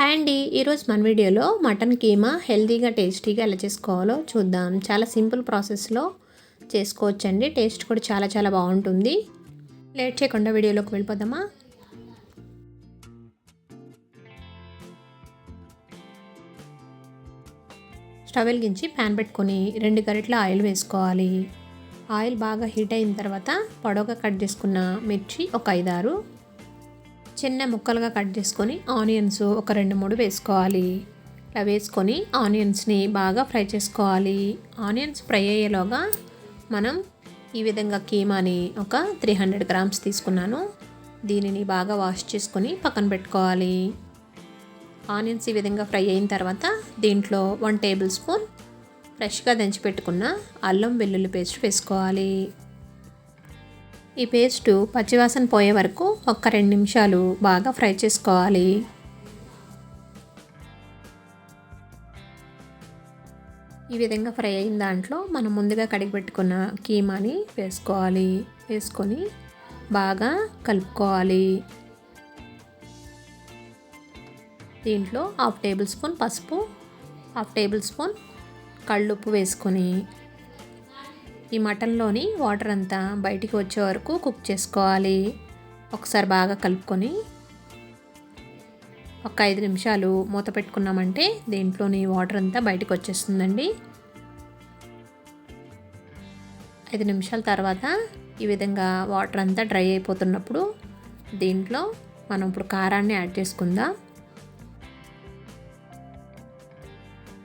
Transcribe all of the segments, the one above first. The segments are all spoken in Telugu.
హాయ్ అండి. ఈరోజు మన వీడియోలో మటన్ కీమా హెల్తీగా టేస్టీగా ఎలా చేసుకోవాలో చూద్దాం. చాలా సింపుల్ ప్రాసెస్లో చేసుకోవచ్చండి. టేస్ట్ కూడా చాలా చాలా బాగుంటుంది. లేట్ చేయకుండా వీడియోలోకి వెళ్ళిపోదామా? స్టవ్ వెలిగించి ప్యాన్ పెట్టుకొని రెండు గరిటల ఆయిల్ వేసుకోవాలి. ఆయిల్ బాగా హీట్ అయిన తర్వాత పొడవుగా కట్ చేసుకున్న మిర్చి ఒక ఐదారు. చిన్న ముక్కలుగా కట్ చేసుకొని ఆనియన్స్ ఒక రెండు మూడు వేసుకోవాలి. ఇలా వేసుకొని ఆనియన్స్ని బాగా ఫ్రై చేసుకోవాలి. ఆనియన్స్ ఫ్రై అయ్యేలోగా మనం ఈ విధంగా కీమాని ఒక త్రీ హండ్రెడ్ గ్రామ్స్ తీసుకున్నాను. దీనిని బాగా వాష్ చేసుకొని పక్కన పెట్టుకోవాలి. ఆనియన్స్ ఈ విధంగా ఫ్రై అయిన తర్వాత దీంట్లో వన్ టేబుల్ స్పూన్ ఫ్రెష్గా దంచి పెట్టుకున్న అల్లం వెల్లుల్లి పేస్ట్ వేసుకోవాలి. ఈ పేస్టు పచ్చివాసన పోయే వరకు ఒక్క రెండు నిమిషాలు బాగా ఫ్రై చేసుకోవాలి. ఈ విధంగా ఫ్రై అయిన దాంట్లో మనం ముందుగా కడిగి పెట్టుకున్న కీమాని వేసుకోవాలి. వేసుకొని బాగా కలుపుకోవాలి. దీంట్లో హాఫ్ టేబుల్ స్పూన్ పసుపు హాఫ్ టేబుల్ స్పూన్ కళ్ళుప్పు వేసుకొని ఈ మటన్లోని వాటర్ అంతా బయటికి వచ్చే వరకు కుక్ చేసుకోవాలి. ఒకసారి బాగా కలుపుకొని ఒక ఐదు నిమిషాలు మూత పెట్టుకున్నామంటే దీంట్లోని వాటర్ అంతా బయటకు వచ్చేస్తుందండి. ఐదు నిమిషాల తర్వాత ఈ విధంగా వాటర్ అంతా డ్రై అయిపోతున్నప్పుడు దీంట్లో మనం ఇప్పుడు కారాన్ని యాడ్ చేసుకుందాం.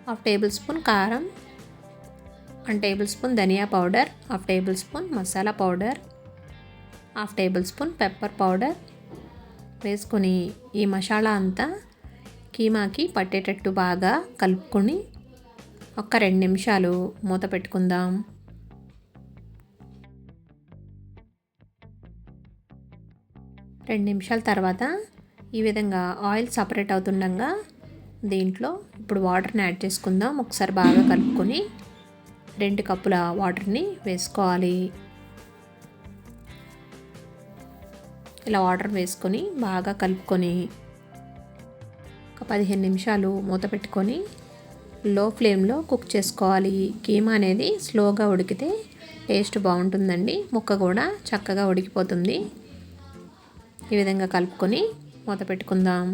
హాఫ్ టేబుల్ స్పూన్ కారం వన్ టేబుల్ స్పూన్ ధనియా powder half tablespoon masala powder half tablespoon pepper powder. వేసుకొని ఈ మసాలా అంతా కీమాకి పట్టేటట్టు బాగా కలుపుకొని ఒక రెండు నిమిషాలు మూత పెట్టుకుందాం. రెండు నిమిషాల తర్వాత ఈ విధంగా ఆయిల్ సపరేట్ అవుతుండగా దీంట్లో ఇప్పుడు వాటర్ని యాడ్ చేసుకుందాం. ఒకసారి బాగా కలుపుకొని రెండు కప్పుల వాటర్ని వేసుకోవాలి. ఇలా వాటర్ వేసుకొని బాగా కలుపుకొని ఒక పదిహేను నిమిషాలు మూత పెట్టుకొని లో ఫ్లేమ్లో కుక్ చేసుకోవాలి. కీమా అనేది స్లోగా ఉడికితే టేస్ట్ బాగుంటుందండి. ముక్క కూడా చక్కగా ఉడికిపోతుంది. ఈ విధంగా కలుపుకొని మూత పెట్టుకుందాం.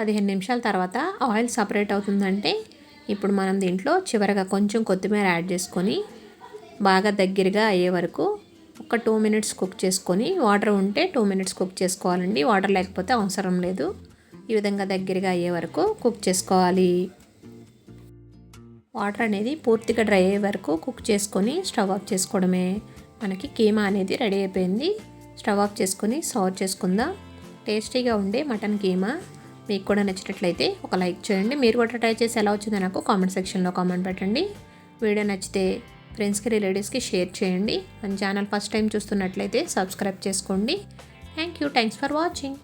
పదిహేను నిమిషాల తర్వాత ఆయిల్ సపరేట్ అవుతుందంటే ఇప్పుడు మనం దీంట్లో చివరగా కొంచెం కొత్తిమీర యాడ్ చేసుకొని బాగా దగ్గరగా అయ్యే వరకు ఒక టూ మినిట్స్ కుక్ చేసుకొని వాటర్ ఉంటే టూ మినిట్స్ కుక్ చేసుకోవాలండి. వాటర్ లేకపోతే అవసరం లేదు. ఈ విధంగా దగ్గరగా అయ్యే వరకు కుక్ చేసుకోవాలి. వాటర్ అనేది పూర్తిగా డ్రై అయ్యే వరకు కుక్ చేసుకొని స్టవ్ ఆఫ్ చేసుకోవడమే. మనకి కీమా అనేది రెడీ అయిపోయింది. స్టవ్ ఆఫ్ చేసుకొని సర్వ్ చేసుకుందాం. టేస్టీగా ఉండే మటన్ కీమా. మీకు కూడా నచ్చినట్లయితే ఒక లైక్ చేయండి. మీరు కూడా ట్రై చేసి ఎలా వచ్చిందో నాకు కామెంట్ సెక్షన్లో కామెంట్ పెట్టండి. వీడియో నచ్చితే ఫ్రెండ్స్కి రిలేటివ్స్కి షేర్ చేయండి. మన ఛానల్ ఫస్ట్ టైం చూస్తున్నట్లయితే సబ్స్క్రైబ్ చేసుకోండి. Thank you. Thanks for watching.